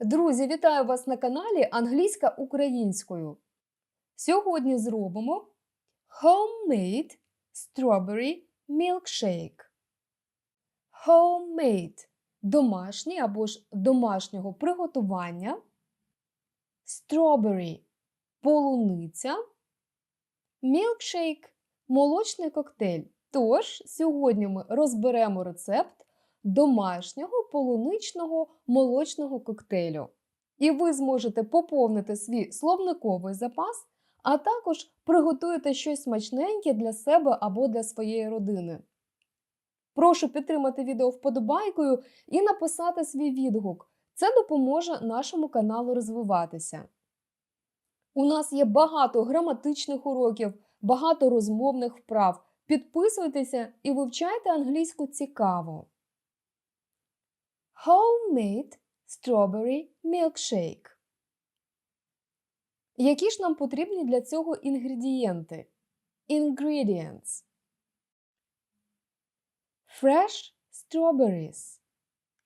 Друзі, вітаю вас на каналі Англійська українською. Сьогодні зробимо Homemade Strawberry Milkshake. Homemade домашній або ж домашнього приготування. Strawberry полуниця. Milkshake молочний коктейль. Тож, сьогодні ми розберемо рецепт домашнього полуничного молочного коктейлю. І ви зможете поповнити свій словниковий запас, а також приготуєте щось смачненьке для себе або для своєї родини. Прошу підтримати відео вподобайкою і написати свій відгук. Це допоможе нашому каналу розвиватися. У нас є багато граматичних уроків, багато розмовних вправ. Підписуйтеся і вивчайте англійську цікаво. Homemade Strawberry Milkshake. Які ж нам потрібні для цього інгредієнти? Ingredients. Fresh strawberries.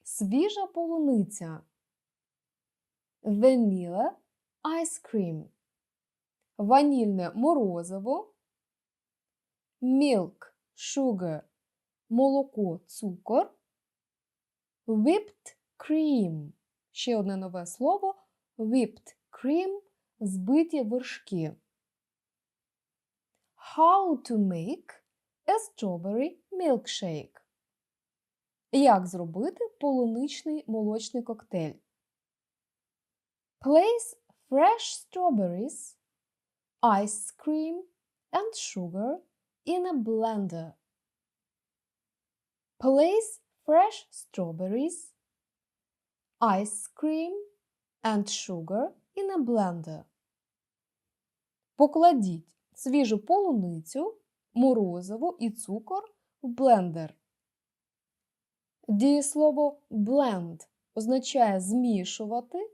Свіжа полуниця. Vanilla ice cream. Ванільне морозиво. Milk, sugar. Молоко, цукор. Whipped cream. Ще одне нове слово. Whipped cream – збиті вершки. How to make a strawberry milkshake. Як зробити полуничний молочний коктейль? Place fresh strawberries, ice cream and sugar in a blender. Place fresh strawberries, ice cream and sugar in a blender. Покладіть свіжу полуницю, морозиво і цукор в блендер. Дієслово blend означає змішувати,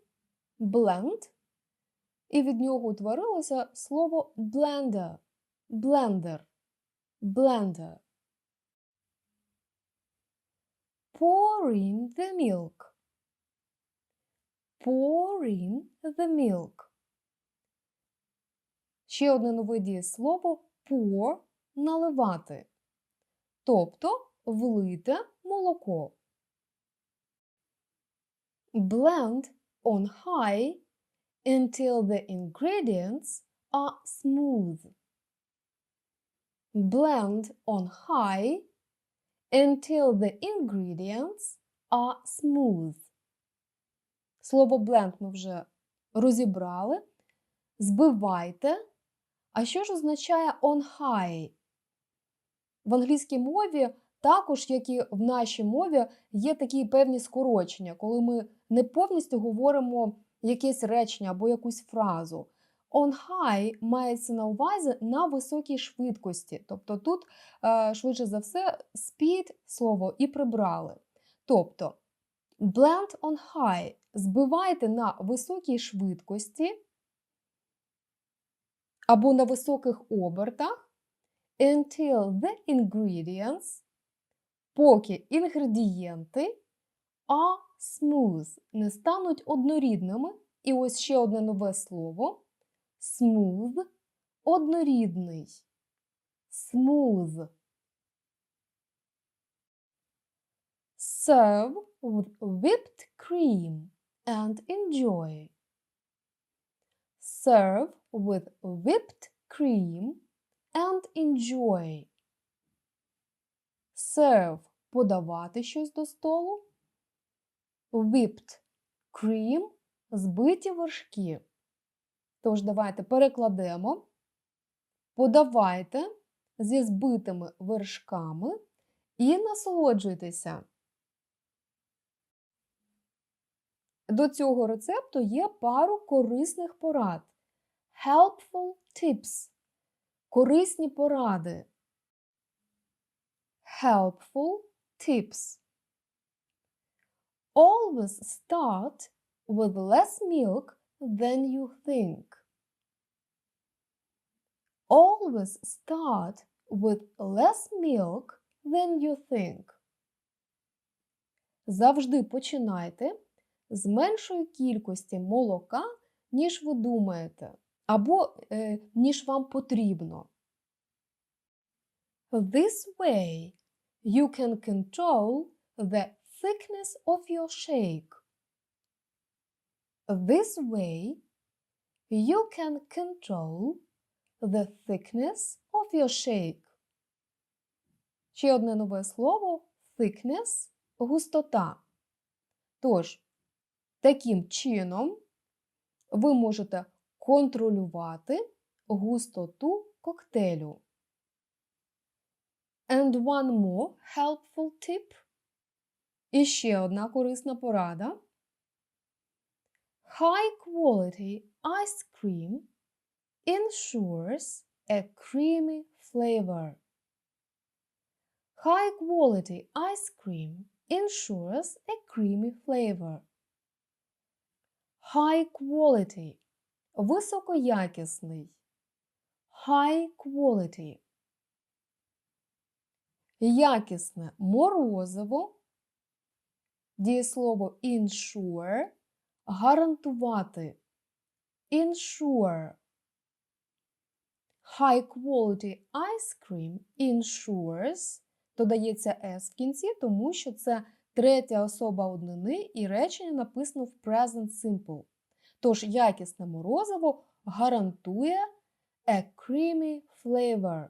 blend, і від нього утворилося слово blender, blender, blender. Pour in the milk. Pour in the milk. Ще одне нове дієслово pour – наливати. Тобто влити молоко. Blend on high until the ingredients are smooth. Blend on high until the ingredients are smooth. Слово blend ми вже розібрали. Збивайте. А що ж означає on high? В англійській мові, також, як і в нашій мові, є такі певні скорочення, коли ми не повністю говоримо якесь речення або якусь фразу. On high мається на увазі на високій швидкості. Тобто тут, е, швидше за все, speed слово і прибрали. Тобто, blend on high збивайте на високій швидкості або на високих обертах until the ingredients, поки інгредієнти are smooth не стануть однорідними. І ось ще одне нове слово smooth однорідний. Smooth. Serve with whipped cream and enjoy. Serve with whipped cream and enjoy. Serve – подавати щось до столу. Whipped cream – збиті вершки. Тож, давайте перекладемо. Подавайте зі збитими вершками і насолоджуйтеся. До цього рецепту є пару корисних порад. Helpful tips. Корисні поради. Helpful tips. Always start with less milk than you think. Always start with less milk than you think. Завжди починайте з меншої кількості молока, ніж ви думаєте, або е, ніж вам потрібно. This way you can control the thickness of your shake. This way you can control the thickness of your shake. Ще одне нове слово thickness густота. Тож, таким чином ви можете контролювати густоту коктейлю. And one more helpful tip. І ще одна корисна порада. High quality ice cream ensures a creamy flavor. High quality ice cream ensures a creamy flavor. High quality високоякісний. High quality. Якісне морозиво. Дієслово ensure гарантувати. Ensure. High quality ice cream ensures додається S в кінці, тому що це третя особа однини і речення написано в present simple. Тож якісне морозиво гарантує a creamy flavor.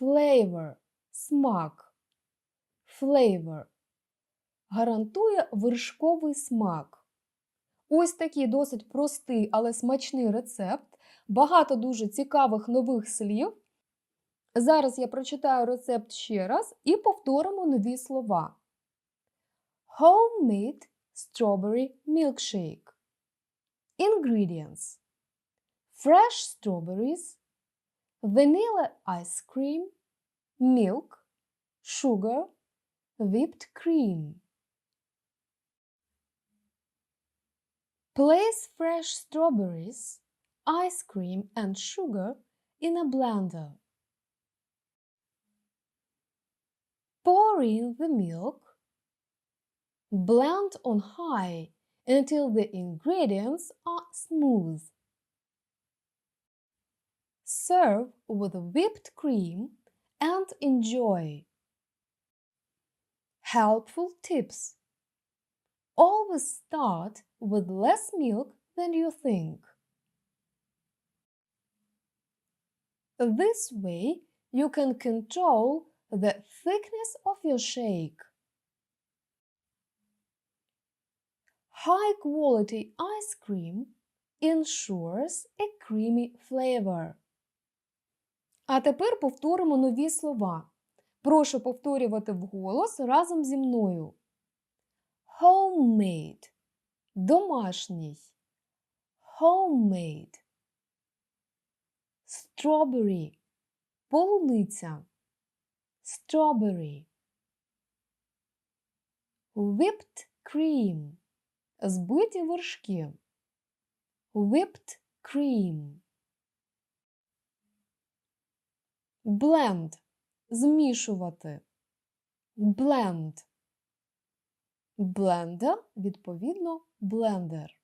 Flavor – смак. Flavor – гарантує вершковий смак. Ось такий досить простий, але смачний рецепт. Багато дуже цікавих нових слів. Зараз я прочитаю рецепт ще раз і повторимо нові слова. Homemade strawberry milkshake. Ingredients: fresh strawberries, vanilla ice cream, milk, sugar, whipped cream. Place fresh strawberries, ice cream, and sugar in a blender. Pour in the milk. Blend on high until the ingredients are smooth. Serve with whipped cream and enjoy. Helpful tips. Always start with less milk than you think. This way, you can control the thickness of your shake. High quality ice cream ensures a creamy flavor. А тепер повторимо нові слова. Прошу повторювати вголос разом зі мною. Homemade – домашній. Homemade. Strawberry – полуниця. Strawberry. Whipped cream – збиті вершки. Whipped cream. Blend – змішувати. Blend. Блендер, відповідно, блендер.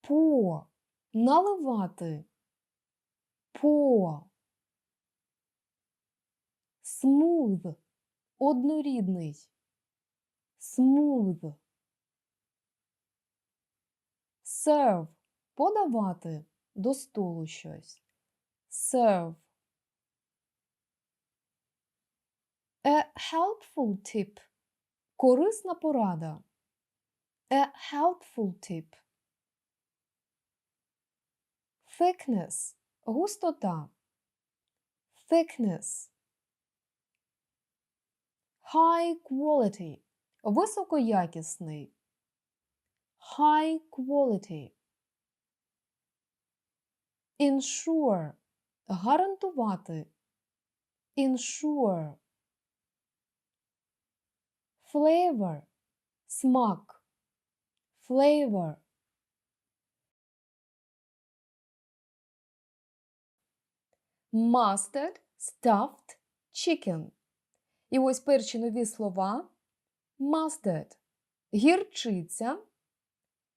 По – наливати. По. Smooth – однорідний. Smooth. Serve – подавати до столу щось. Serve. A helpful tip – корисна порада. A helpful tip. Thickness – густота. Thickness. High quality – високоякісний. High quality. Ensure – гарантувати. Ensure. Flavor – смак. Flavor. Mustard stuffed chicken. І ось перші нові слова. Mustard Гірчиця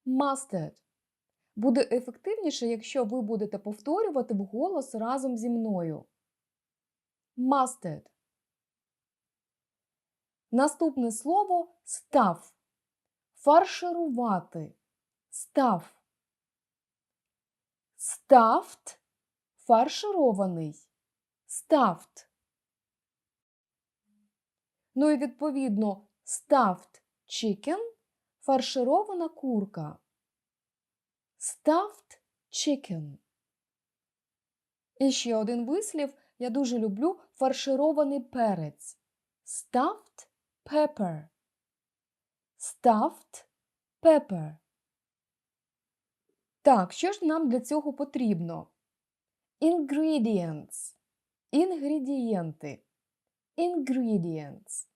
mustard. Буде ефективніше, якщо ви будете повторювати вголос разом зі мною. Mustard. Наступне слово став. Фарширувати. Став. Stuffed – фарширований. Stuffed. Ну і відповідно stuffed chicken – фарширована курка. Stuffed chicken. І ще один вислів. Я дуже люблю фарширований перець. Stuffed pepper. Stuffed pepper. Так, що ж нам для цього потрібно? Ingredients. Інгредієнти. Ingredients.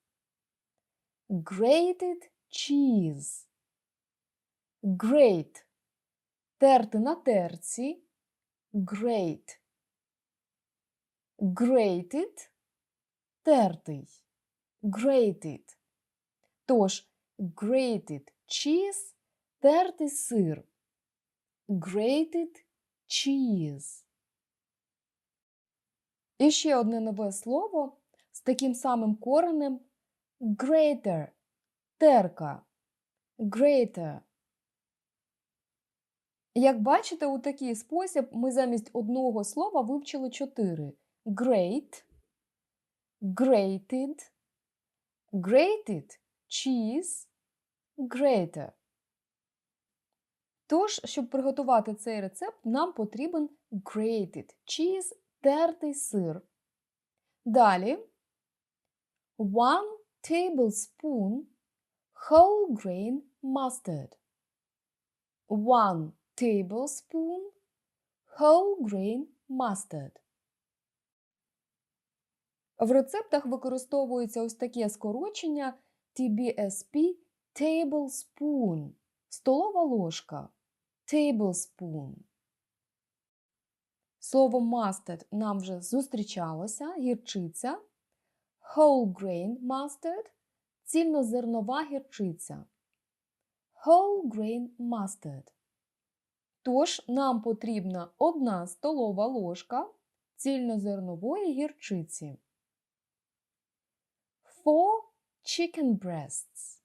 Grated cheese. Grate. Терти на терці. Grate. Grated. Тертий. Grated. Тож, grated cheese – тертий сир. Grated cheese. І ще одне нове слово з таким самим коренем greater – терка. Greater. Як бачите, у такий спосіб ми замість одного слова вивчили чотири: great, grated, grated cheese, greater. Тож, щоб приготувати цей рецепт, нам потрібен grated cheese – тертий сир. Далі one tablespoon whole grain mustard. One tablespoon whole grain mustard. В рецептах використовується ось таке скорочення TBSP tablespoon – столова ложка. Tablespoon. Слово mustard нам вже зустрічалося, гірчиця. Whole grain mustard – цільнозернова гірчиця. Whole grain mustard. Тож нам потрібна одна столова ложка цільнозернової гірчиці. Four chicken breasts.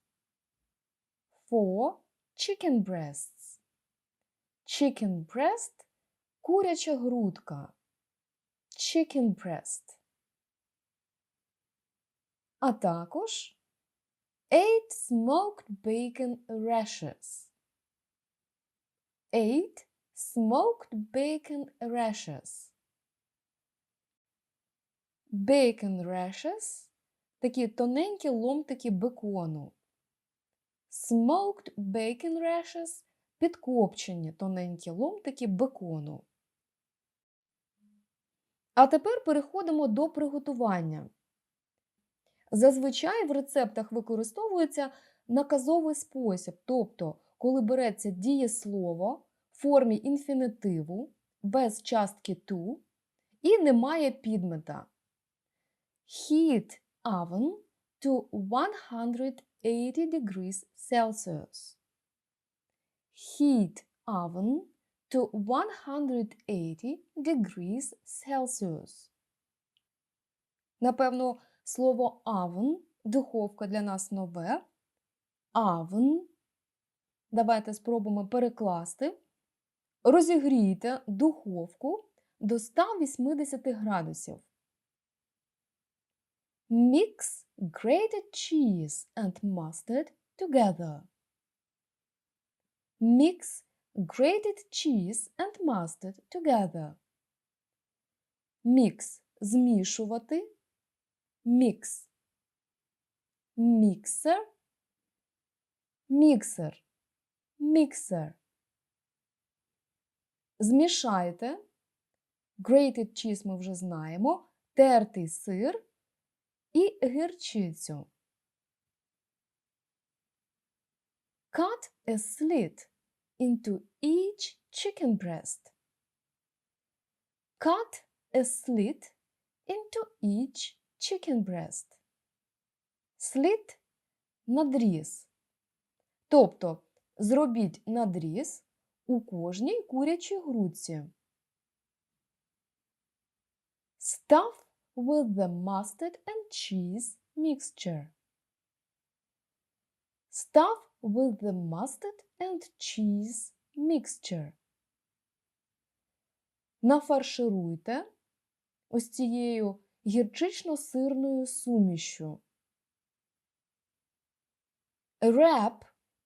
Four chicken breasts. Chicken breast – куряча грудка. Chicken breast. А також eight smoked bacon rashers. Eight smoked bacon rashers. Bacon rashers – такі тоненькі ломтики бекону. Smoked bacon rashers – підкопчені тоненькі ломтики бекону. А тепер переходимо до приготування. Зазвичай в рецептах використовується наказовий спосіб, тобто, коли береться дієслово в формі інфінітиву без частки to і немає підмета. Heat oven to 180 degrees Celsius. Heat oven to 180 degrees Celsius. Напевно, слово oven – духовка для нас нове. Oven. Давайте спробуємо перекласти. Розігрійте духовку до 180 градусів. Mix grated cheese and mustard together. Mix grated cheese and mustard together. Mix – змішувати. Mix. Mixer. Mixer. Mixer. Змішайте. Grated cheese ми вже знаємо. Тертий сир і гірчицю. Cut a slit into each chicken breast. Cut a slit into each chicken breast. Slit – надріз. Тобто зробіть надріз у кожній курячій грудці. Stuff with the mustard and cheese mixture. Stuff with the mustard and cheese mixture. Нафаршируйте ось цією гірчично-сирною сумішю. Wrap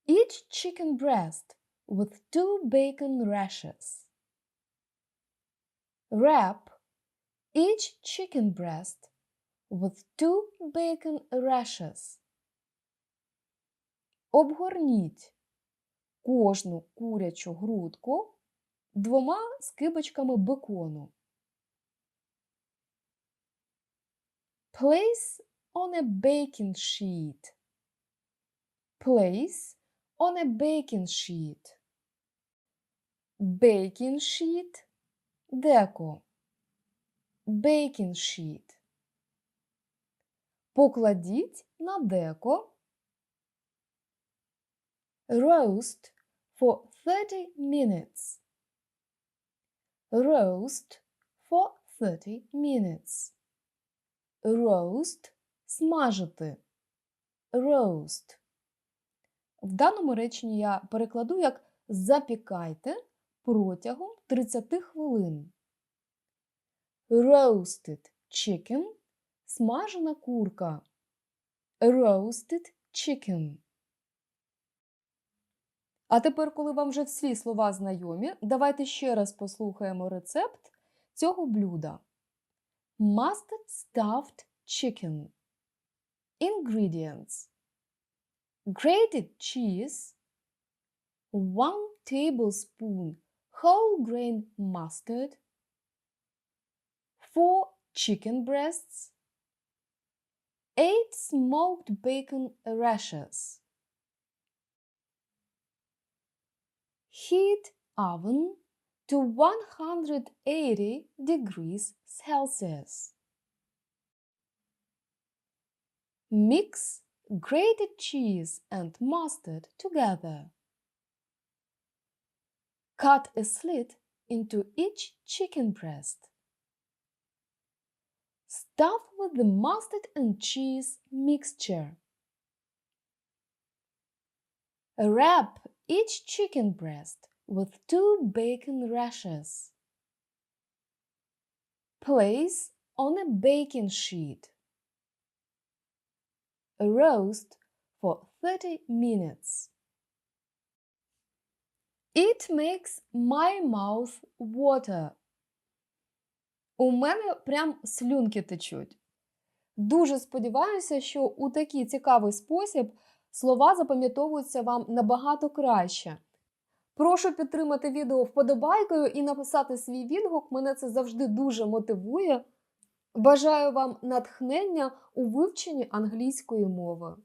each chicken breast with two bacon rashers. Wrap each chicken breast with two bacon rashers. Обгорніть кожну курячу грудку двома скибочками бекону. Place on a baking sheet. Place on a baking sheet. Baking sheet – деко. Baking sheet. Покладіть на деко. Roast for 30 minutes. Roast for 30 minutes. Roast – смажити. Roast. В даному реченні я перекладу як запікайте протягом 30 хвилин. Roasted chicken – смажена курка. Roasted chicken. А тепер, коли вам вже всі слова знайомі, давайте ще раз послухаємо рецепт цього блюда. Mustard stuffed chicken. Ingredients. Grated cheese, 1 tablespoon whole grain mustard, 4 chicken breasts, 8 smoked bacon rashers. Heat oven to 180 degrees Celsius. Mix grated cheese and mustard together. Cut a slit into each chicken breast. Stuff with the mustard and cheese mixture. Wrap each chicken breast with two bacon rashers. Place on a baking sheet. Roast for 30 minutes. It makes my mouth water. У мене прям слюнки течуть. Дуже сподіваюся, що у такий цікавий спосіб слова запам'ятовуються вам набагато краще. Прошу підтримати відео вподобайкою і написати свій відгук. Мене це завжди дуже мотивує. Бажаю вам натхнення у вивченні англійської мови.